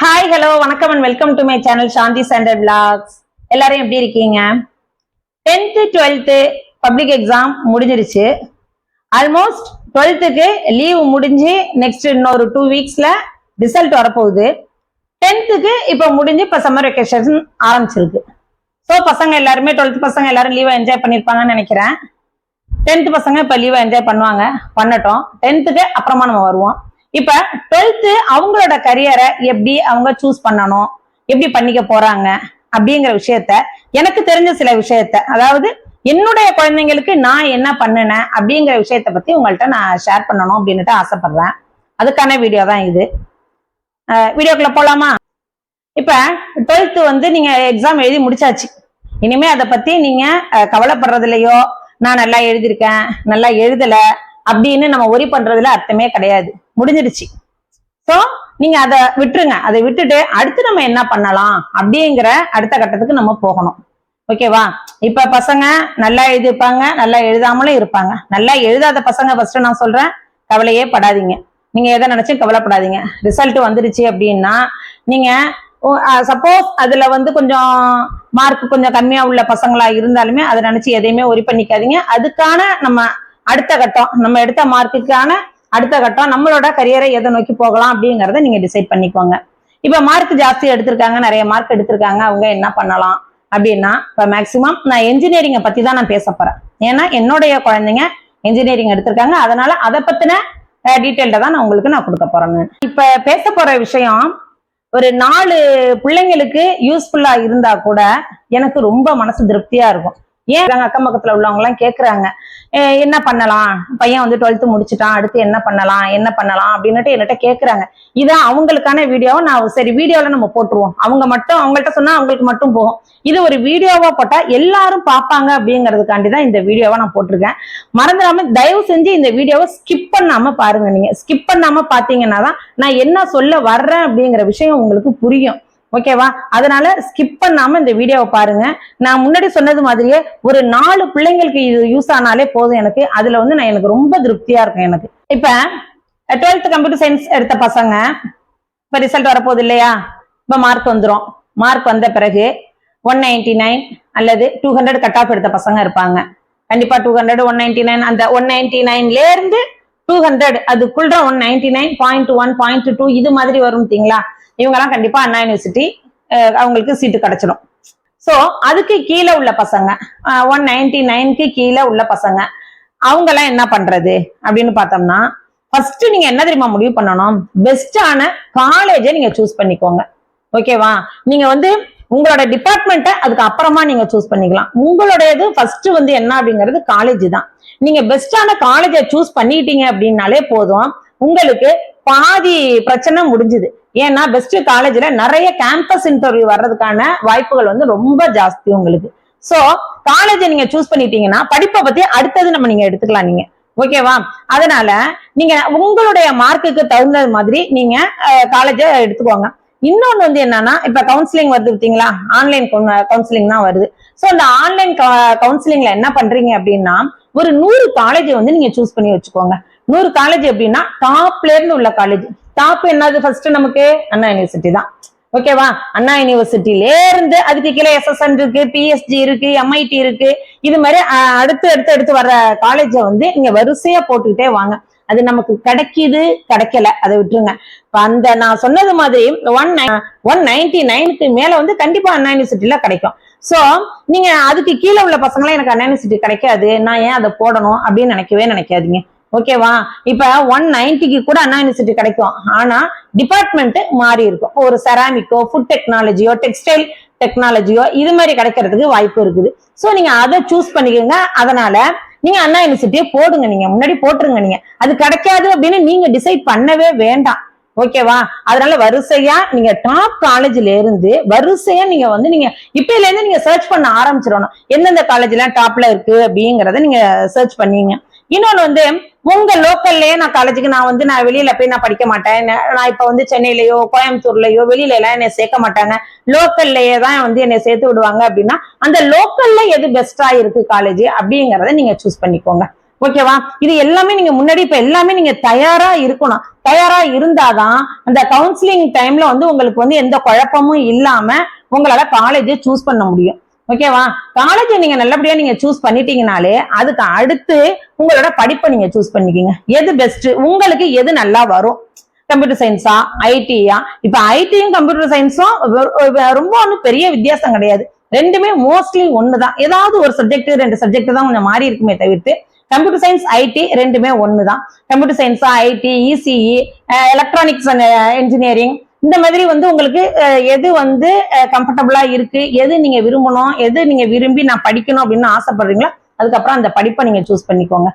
Hi hello வணக்கம் and welcome to my channel Shanthi standard blogs எல்லாரும் எப்படி இருக்கீங்க? டென்த்து டுவெல்த்து பப்ளிக் எக்ஸாம் முடிஞ்சிருச்சு. ஆல்மோஸ்ட் டுவெல்த்துக்கு லீவு முடிஞ்சு நெக்ஸ்ட் இன்னொரு டூ வீக்ஸில் ரிசல்ட் வரப்போகுது. டென்த்துக்கு இப்போ முடிஞ்சு இப்போ சம்மர் வெக்கேஷன் ஆரம்பிச்சிருக்கு. ஸோ பசங்க எல்லாருமே டுவெல்த் பசங்க எல்லாரும் லீவை என்ஜாய் பண்ணியிருப்பாங்கன்னு நினைக்கிறேன். டென்த்து பசங்க இப்போ லீவை என்ஜாய் பண்ணுவாங்க பண்ணட்டும். டென்த்துக்கு அப்புறமா நம்ம வருவோம். இப்ப டுவெல்த்து அவங்களோட கரியரை எப்படி அவங்க சூஸ் பண்ணணும்? எப்படி பண்ணிக்க போறாங்க? அப்படிங்கிற விஷயத்த எனக்கு தெரிஞ்ச சில விஷயத்த அதாவது என்னுடைய குழந்தைங்களுக்கு நான் என்ன பண்ணினேன் அப்படிங்கிற விஷயத்த பத்தி உங்கள்கிட்ட நான் ஷேர் பண்ணணும் அப்படின்னுட்டு ஆசைப்படுறேன். அதுக்கான வீடியோ தான் இது. வீடியோக்குள்ள போலாமா? இப்ப டுவெல்த்து வந்து நீங்க எக்ஸாம் எழுதி முடிச்சாச்சு. இனிமே அதை பத்தி நீங்க கவலைப்படுறது இல்லையோ? நான் நல்லா எழுதியிருக்கேன் நல்லா எழுதல அப்படின்னு நம்ம ஒரி பண்றதுல அர்த்தமே கிடையாது. முடிஞ்சிடுச்சு. ஸோ நீங்க அதை விட்டுருங்க. அதை விட்டுட்டு அடுத்து நம்ம என்ன பண்ணலாம் அப்படிங்கிற அடுத்த கட்டத்துக்கு நம்ம போகணும். ஓகேவா இப்ப பசங்க நல்லா எழுதிப்பாங்க நல்லா எழுதாமலும் இருப்பாங்க. நல்லா எழுதாத பசங்க ஃபர்ஸ்ட் நான் சொல்றேன் கவலையே படாதீங்க. நீங்க எதை நினைச்சும் கவலைப்படாதீங்க. ரிசல்ட் வந்துருச்சு அப்படின்னா நீங்க சப்போஸ் அதுல வந்து கொஞ்சம் மார்க் கொஞ்சம் கம்மியா உள்ள பசங்களா இருந்தாலுமே அதை நினைச்சு எதையுமே ஒரி பண்ணிக்காதீங்க. அதுக்கான நம்ம அடுத்த கட்டம் நம்ம எடுத்த மார்க்குக்கான அடுத்த கட்டம் நம்மளோட கரியரை எதை நோக்கி போகலாம் அப்படிங்கிறத நீங்க டிசைட் பண்ணிக்கோங்க. இப்ப மார்க் ஜாஸ்தி எடுத்திருக்காங்க நிறைய மார்க் எடுத்திருக்காங்க அவங்க என்ன பண்ணலாம் அப்படின்னா இப்ப மேக்சிமம் நான் என்ஜினியரிங்கை பத்தி தான் நான் பேச போறேன். ஏன்னா என்னுடைய குழந்தைங்க இன்ஜினியரிங் எடுத்திருக்காங்க. அதனால அதை பத்தின டீட்டெயில்ட தான் நான் உங்களுக்கு நான் கொடுக்க போறேன் இப்ப பேச போற விஷயம் ஒரு நாலு பிள்ளைங்களுக்கு யூஸ்ஃபுல்லா இருந்தா கூட எனக்கு ரொம்ப மனசு திருப்தியா இருக்கும். ஏன் அக்கம் பக்கத்துல உள்ளவங்க எல்லாம் கேக்குறாங்க? என்ன பண்ணலாம்? பையன் வந்து டுவெல்த் முடிச்சுட்டான் அடுத்து என்ன பண்ணலாம் என்ன பண்ணலாம் அப்படின்னுட்டு என்கிட்ட கேக்குறாங்க. இதான் அவங்களுக்கான வீடியோவை நான் சரி வீடியோல நம்ம போட்டுருவோம். அவங்க மட்டும் அவங்கள்ட்ட சொன்னா அவங்களுக்கு மட்டும் போகும். இது ஒரு வீடியோவா போட்டா எல்லாரும் பார்ப்பாங்க அப்படிங்கிறதுக்காண்டி தான் இந்த வீடியோவை நான் போட்டிருக்கேன். மறந்துடாம தயவு செஞ்சு இந்த வீடியோவை ஸ்கிப் பண்ணாம பாருங்க நீங்க. ஸ்கிப் பண்ணாம பாத்தீங்கன்னா தான் நான் என்ன சொல்ல வர்றேன் அப்படிங்கிற விஷயம் உங்களுக்கு புரியும். ஓகேவா அதனால ஸ்கிப் பண்ணாம இந்த வீடியோவை பாருங்க. நான் முன்னாடி சொன்னது மாதிரியே ஒரு நாலு பிள்ளைங்களுக்கு இது யூஸ் ஆனாலே போதும் எனக்கு. அதுல வந்து நான் எனக்கு ரொம்ப திருப்தியா இருக்கும் எனக்கு. இப்ப டுவெல்த் கம்ப்யூட்டர் சயின்ஸ் எடுத்த பசங்க இப்ப ரிசல்ட் வரப்போகுது இல்லையா? இப்ப மார்க் வந்துரும். மார்க் வந்த பிறகு ஒன் நைன்டி நைன் அல்லது டூ ஹண்ட்ரட் கட் ஆஃப் எடுத்த பசங்க இருப்பாங்க. கண்டிப்பா two hundred one ninety nine அந்த ஒன் நைன்டி நைன்ல இருந்து டூ ஹண்ட்ரட் அதுக்குள்ள one ninety nine point one point two இது மாதிரி வரும் பார்த்தீங்களா? இவங்கெல்லாம் கண்டிப்பா அண்ணா யூனிவர்சிட்டி அவங்களுக்கு சீட்டு கிடைச்சிடும் ஸோ அதுக்கு கீழே உள்ள பசங்க ஒன் நைன்டி நைன்க்கு கீழே உள்ள பசங்க அவங்கெல்லாம் என்ன பண்றது? அப்படின்னு பார்த்தோம்னா ஃபர்ஸ்ட் நீங்க என்ன தெரியுமா முடிவு பண்ணணும்? பெஸ்டான காலேஜை நீங்க சூஸ் பண்ணிக்கோங்க. ஓகேவா நீங்க வந்து உங்களோட டிபார்ட்மெண்ட்டை அதுக்கு அப்புறமா நீங்க சூஸ் பண்ணிக்கலாம். உங்களுடையது ஃபர்ஸ்ட் வந்து என்ன அப்படிங்கிறது காலேஜ் தான். நீங்க பெஸ்டான காலேஜை சூஸ் பண்ணிட்டீங்க அப்படின்னாலே போதும். உங்களுக்கு பாதி பிரச்சனை முடிஞ்சுது. ஏன்னா பெஸ்ட் காலேஜ்ல நிறைய கேம்பஸ் இன்டர்வியூ வர்றதுக்கான வாய்ப்புகள் வந்து ரொம்ப ஜாஸ்தி உங்களுக்கு. சோ காலேஜை நீங்க சூஸ் பண்ணிட்டீங்கன்னா படிப்பை பத்தி அடுத்தது நம்ம நீங்க எடுத்துக்கலாம் நீங்க. ஓகேவா அதனால நீங்க உங்களுடைய மார்க்குக்கு தகுந்தது மாதிரி நீங்க காலேஜை எடுத்துக்கோங்க. இன்னொன்னு வந்து என்னன்னா இப்ப கவுன்சிலிங் வருது பார்த்தீங்களா ஆன்லைன் கவுன்சிலிங் தான் வருது. சோ அந்த ஆன்லைன் கவுன்சிலிங்ல என்ன பண்றீங்க அப்படின்னா ஒரு நூறு காலேஜ் வந்து நீங்க சூஸ் பண்ணி வச்சுக்கோங்க. நூறு காலேஜ் அப்படின்னா டாப்ல இருந்து உள்ள காலேஜ் டாப் என்னது ஃபர்ஸ்ட் நமக்கு? அண்ணா யூனிவர்சிட்டி தான். ஓகேவா அண்ணா யூனிவர்சிட்டில இருந்து அதுக்கு கீழே எஸ்எஸ்என் இருக்கு பிஎஸ்ஜி இருக்கு எம்ஐடி இருக்கு. இது மாதிரி அடுத்து அடுத்து அடுத்து வர்ற காலேஜை வந்து நீங்க வரிசையா போட்டுக்கிட்டே வாங்க. அது நமக்கு கிடைக்கிது கிடைக்கல. அதை விட்டுருங்க. அந்த நான் சொன்னது மாதிரி ஒன் ஒன் நைன்டி நைனுக்கு மேல வந்து கண்டிப்பா அண்ணா யூனிவர்சிட்டியில கிடைக்கும். சோ நீங்க அதுக்கு கீழே உள்ள பசங்களாம் எனக்கு அண்ணா யூனிவர்சிட்டி கிடைக்காது. நான் ஏன் அதை போடணும் அப்படின்னு நினைக்கவே நினைக்காதீங்க. ஓகேவா இப்ப ஒன் நைன்டிக்கு கூட அண்ணா யூனிவர்சிட்டி கிடைக்கும். ஆனா டிபார்ட்மெண்ட் மாறி இருக்கும். ஒரு செராமிக்கோ ஃபுட் டெக்னாலஜியோ டெக்ஸ்டைல் டெக்னாலஜியோ இது மாதிரி கிடைக்கிறதுக்கு வாய்ப்பு இருக்குது. சோ நீங்க அதை சூஸ் பண்ணிக்கோங்க. அதனால நீங்க அண்ணா யூனிவர்சிட்டியே போடுங்க நீங்க. முன்னாடி போட்டுருங்க நீங்க. அது கிடைக்காது அப்படின்னு நீங்க டிசைட் பண்ணவே வேண்டாம். ஓகேவா அதனால வரிசையா நீங்க டாப் காலேஜ்ல இருந்து வரிசையா நீங்க வந்து நீங்க இப்பையில இருந்து நீங்க சர்ச் பண்ண ஆரம்பிச்சிடணும். எந்தெந்த காலேஜ்லாம் டாப்ல இருக்கு அப்படிங்கறத நீங்க சர்ச் பண்ணீங்க. இன்னொன்னு வந்து உங்க லோக்கல்லயே நான் காலேஜுக்கு நான் வந்து நான் வெளியில போய் நான் படிக்க மாட்டேன். நான் இப்ப வந்து சென்னையிலயோ கோயம்புத்தூர்லயோ வெளியில எல்லாம் என்னை சேர்க்க மாட்டாங்க. லோக்கல்லையே தான் வந்து என்னை சேர்த்து விடுவாங்க அப்படின்னா அந்த லோக்கல்ல எது பெஸ்டா இருக்கு காலேஜ் அப்படிங்கறத நீங்க சூஸ் பண்ணிக்கோங்க. ஓகேவா இது எல்லாமே நீங்க முன்னாடி இப்ப எல்லாமே நீங்க தயாரா இருக்கணும். தயாரா இருந்தாதான் அந்த கவுன்சிலிங் டைம்ல வந்து உங்களுக்கு வந்து எந்த குழப்பமும் இல்லாம உங்களால காலேஜ் சூஸ் பண்ண முடியும். ஓகேவா காலேஜ் நீங்க நல்லபடியா நீங்க சூஸ் பண்ணிட்டீங்கனாலே அதுக்கு அடுத்து உங்களோட படிப்பை நீங்க சூஸ் பண்ணிக்கோங்க. எது பெஸ்ட் உங்களுக்கு எது நல்லா வரும்? கம்ப்யூட்டர் சயின்ஸா ஐடியா இப்ப ஐடியும் கம்ப்யூட்டர் சயின்ஸும் ரொம்ப ஒன்றும் பெரிய வித்தியாசம் கிடையாது. ரெண்டுமே மோஸ்ட்லி ஒண்ணுதான். ஏதாவது ஒரு சப்ஜெக்ட் ரெண்டு சப்ஜெக்ட் தான் கொஞ்சம் மாறி இருக்குமே தவிர்த்து கம்ப்யூட்டர் சயின்ஸ் ஐடி ரெண்டுமே ஒண்ணுதான். Computer சயின்ஸா IT ECE electronics and engineering இந்த மாதிரி வந்து உங்களுக்கு எது வந்து கம்ஃபர்டபுளா இருக்கு எது நீங்க விரும்பணும் எது நீங்க விரும்பி நான் படிக்கணும் அப்படின்னு ஆசைப்படுறீங்களோ அதுக்கப்புறம் அந்த படிப்பை நீங்க சூஸ் பண்ணிக்கோங்க.